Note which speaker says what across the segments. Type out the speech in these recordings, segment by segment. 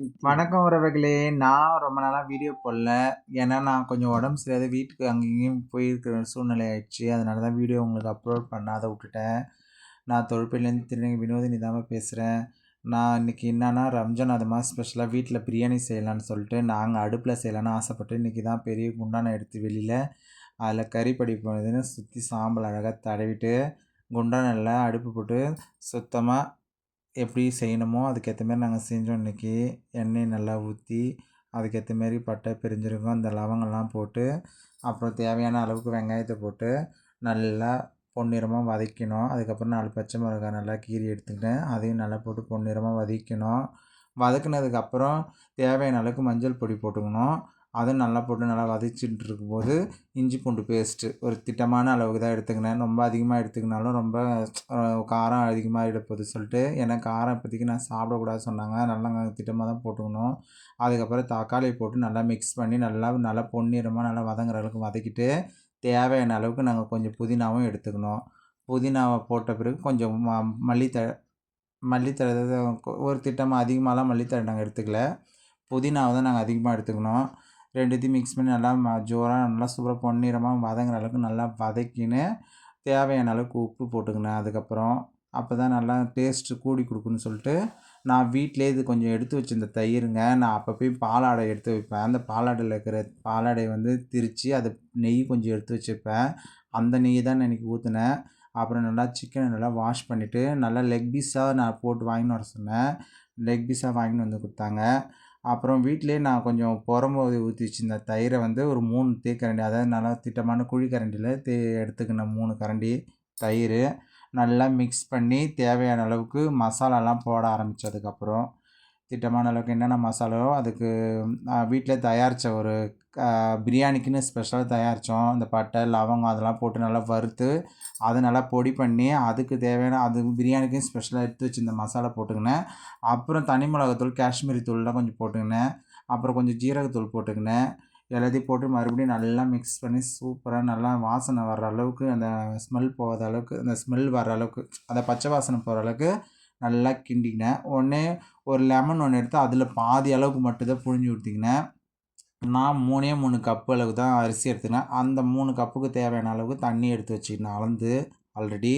Speaker 1: வணக்கம் உறவுகளே. நான் ரொம்ப நாளாக வீடியோ போடல. ஏன்னா நான் கொஞ்சம் உடம்பு சரியாத வீட்டுக்கு அங்கேயும் போயிருக்கிற சூழ்நிலை ஆயிடுச்சு. அதனால தான் வீடியோ உங்களுக்கு அப்லோட் பண்ணாத விட்டுட்டேன். நான் தொழுப்பிலேருந்து திருநங்கை வினோதினி தான் பேசுகிறேன் நான் இன்றைக்கி என்னன்னா ரம்ஜான் அது மாதிரி ஸ்பெஷலாக வீட்டில் பிரியாணி செய்யலான்னு சொல்லிட்டு நாங்கள் அடுப்பில் செய்யலான்னு ஆசைப்பட்டு இன்றைக்கி தான் பெரிய குண்டானை எடுத்து வெளியில் அதில் கறி படி போனதுன்னு சுற்றி சாம்பல் அழகாக தடவிட்டு குண்டானில் அடுப்பு போட்டு சுத்தமாக எப்படி செய்யணுமோ அதுக்கேற்ற மாரி நாங்கள் செஞ்சோம். இன்றைக்கி எண்ணெய் நல்லா ஊற்றி அதுக்கேற்ற மாரி பட்டை பெருஞ்சீரகம் அந்த லவங்கம்லாம் போட்டு அப்புறம் தேவையான அளவுக்கு வெங்காயத்தை போட்டு நல்லா பொன்னிறமாக வதக்கணும் அதுக்கப்புறம் நாலு பச்சை மிளகாய் நல்லா கீறி எடுத்துக்கிட்டேன். அதையும் நல்லா போட்டு பொன்னிறமாக வதக்கணும் வதக்குனதுக்கப்புறம் தேவையான அளவுக்கு மஞ்சள் பொடி போட்டுக்கணும். அதுவும் நல்லா போட்டு நல்லா வதச்சிட்டு இருக்கும்போது இஞ்சி பூண்டு பேஸ்ட்டு ஒரு திட்டமான அளவுக்கு தான் எடுத்துக்கினேன். ரொம்ப அதிகமாக எடுத்துக்கினாலும் ரொம்ப காரம் அதிகமாக எடுப்பது சொல்லிட்டு ஏன்னா காரம் இப்போதைக்கு நான் சாப்பிடக்கூடாது சொன்னாங்க. நல்லா திட்டமாக தான் போட்டுக்கணும். அதுக்கப்புறம் தக்காளி போட்டு நல்லா மிக்ஸ் பண்ணி நல்லா நல்லா பொன்னிறமாக நல்லா வதங்குற அளவுக்கு வதக்கிட்டு தேவையான அளவுக்கு நாங்கள் கொஞ்சம் புதினாவும் எடுத்துக்கணும். புதினாவை போட்ட பிறகு கொஞ்சம் ம மல்லித்தழை மல்லித்தழை ஒரு திட்டமாக அதிகமாகலாம் மல்லித்தழை நாங்கள் எடுத்துக்கல. புதினாவை தான் நாங்கள் அதிகமாக எடுத்துக்கணும். ரெண்டுத்தையும் மிக்ஸ் பண்ணி நல்லா ம ஜோராக நல்லா சூப்பராக பொன்னிறமாக வதங்குற அளவுக்கு நல்லா வதக்கின்னு தேவையான அளவுக்கு உப்பு போட்டுக்கினேன் அதுக்கப்புறம் அப்போ தான் நல்லா டேஸ்ட்டு கூடி கொடுக்குன்னு சொல்லிட்டு நான் வீட்டிலே இது கொஞ்சம் எடுத்து வச்சுருந்த தயிருங்க. நான் அப்போ போய் பாலாடை எடுத்து வைப்பேன். அந்த பாலாடையில் இருக்கிற பாலாடை வந்து திரித்து அது நெய் கொஞ்சம் எடுத்து வச்சுப்பேன். அந்த நெய் தான் நான் இன்றைக்கி ஊற்றினேன் அப்புறம் நல்லா சிக்கனை நல்லா வாஷ் பண்ணிவிட்டு நல்லா லெக் பீஸாக நான் போட்டு வாங்கின்னு வர சொன்னேன். லெக் பீஸாக வாங்கின்னு வந்து கொடுத்தாங்க. அப்புறம் வீட்டிலே நான் கொஞ்சம் புறம்போது ஊற்றி வச்சுருந்த தயிரை வந்து ஒரு மூணு தேக்கரண்டி அதாவது நல்லா திட்டமான குழி கரண்டியில் தே எடுத்துக்கினேன் மூணு கரண்டி தயிர் நல்லா மிக்ஸ் பண்ணி தேவையான அளவுக்கு மசாலாலாம் போட ஆரம்பித்ததுக்கப்புறம் திட்டமான அளவுக்கு என்னென்ன மசாலாவோ அதுக்கு வீட்டில் தயாரித்த ஒரு பிரியாணிக்குன்னு ஸ்பெஷலாக தயாரித்தோம் இந்த பட்டை லவங்கம் அதெல்லாம் போட்டு நல்லா வறுத்து அதை நல்லா பொடி பண்ணி அதுக்கு தேவையான அது பிரியாணிக்கும் ஸ்பெஷலாக எடுத்து வச்சுருந்த மசாலா போட்டுக்கினேன். அப்புறம் தனி மிளகாத்தூள் காஷ்மீரி தூள்லாம் கொஞ்சம் போட்டுக்கினேன். அப்புறம் கொஞ்சம் ஜீரகத்தூள் போட்டுக்கினேன். எல்லாத்தையும் போட்டு மறுபடியும் நல்லா மிக்ஸ் பண்ணி சூப்பராக நல்லா வாசனை வர்ற அளவுக்கு அந்த ஸ்மெல் போகாத அளவுக்கு அந்த ஸ்மெல் வர்ற அளவுக்கு அந்த பச்சை வாசனை போகிற அளவுக்கு நல்லா கிண்டிக்கினேன். உடனே ஒரு லெமன் ஒன்று எடுத்து அதில் பாதி அளவுக்கு மட்டும்தான் புழிஞ்சு ஊற்றிக்கினேன் நான் மூணே மூணு கப்பு அளவுக்கு தான் அரிசி எடுத்துனேன் அந்த மூணு கப்புக்கு தேவையான அளவுக்கு தண்ணி எடுத்து வச்சுக்கினேன் அளந்து ஆல்ரெடி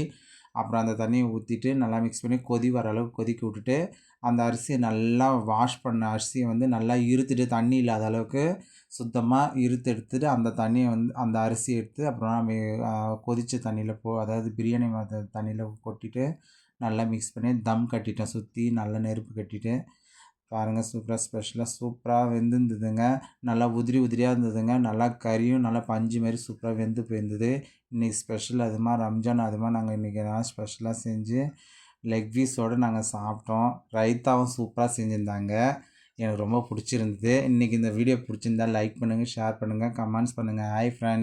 Speaker 1: அப்புறம் அந்த தண்ணியை ஊற்றிட்டு நல்லா மிக்ஸ் பண்ணி கொதி வர அளவுக்கு கொதிக்க விட்டுட்டு அந்த அரிசியை நல்லா வாஷ் பண்ண அரிசியை வந்து நல்லா இருத்துட்டு தண்ணி இல்லாத அளவுக்கு சுத்தமாக இருத்து எடுத்துட்டு அந்த தண்ணியை வந்து அந்த அரிசியை எடுத்து அப்புறம் கொதித்த தண்ணியில் போ அதாவது பிரியாணி தண்ணியில் கொட்டிட்டு நல்லா மிக்ஸ் பண்ணி தம் கட்டிட்டேன் சுற்றி நல்லா நெருப்பு கட்டிட்டு. பாருங்கள் சூப்பராக ஸ்பெஷலாக சூப்பராக வெந்துருந்ததுங்க. நல்லா உதிரி உதிரியாக இருந்ததுங்க. நல்லா கறியும் நல்லா பஞ்சு மாரி சூப்பராக வெந்து போயிருந்தது. இன்றைக்கி ஸ்பெஷல் அது மாதிரி ரம்ஜான் அது மாதிரி நாங்கள் இன்றைக்கி நான் ஸ்பெஷலாக செஞ்சு லெக் பீஸோடு நாங்கள் சாப்பிட்டோம். ரைத்தாவும் சூப்பராக செஞ்சுருந்தாங்க. எனக்கு ரொம்ப பிடிச்சிருந்தது. இன்றைக்கி இந்த வீடியோ பிடிச்சிருந்தா லைக் பண்ணுங்கள் ஷேர் பண்ணுங்கள் கமெண்ட்ஸ் பண்ணுங்கள் ஹாய் ஃப்ரெண்ட்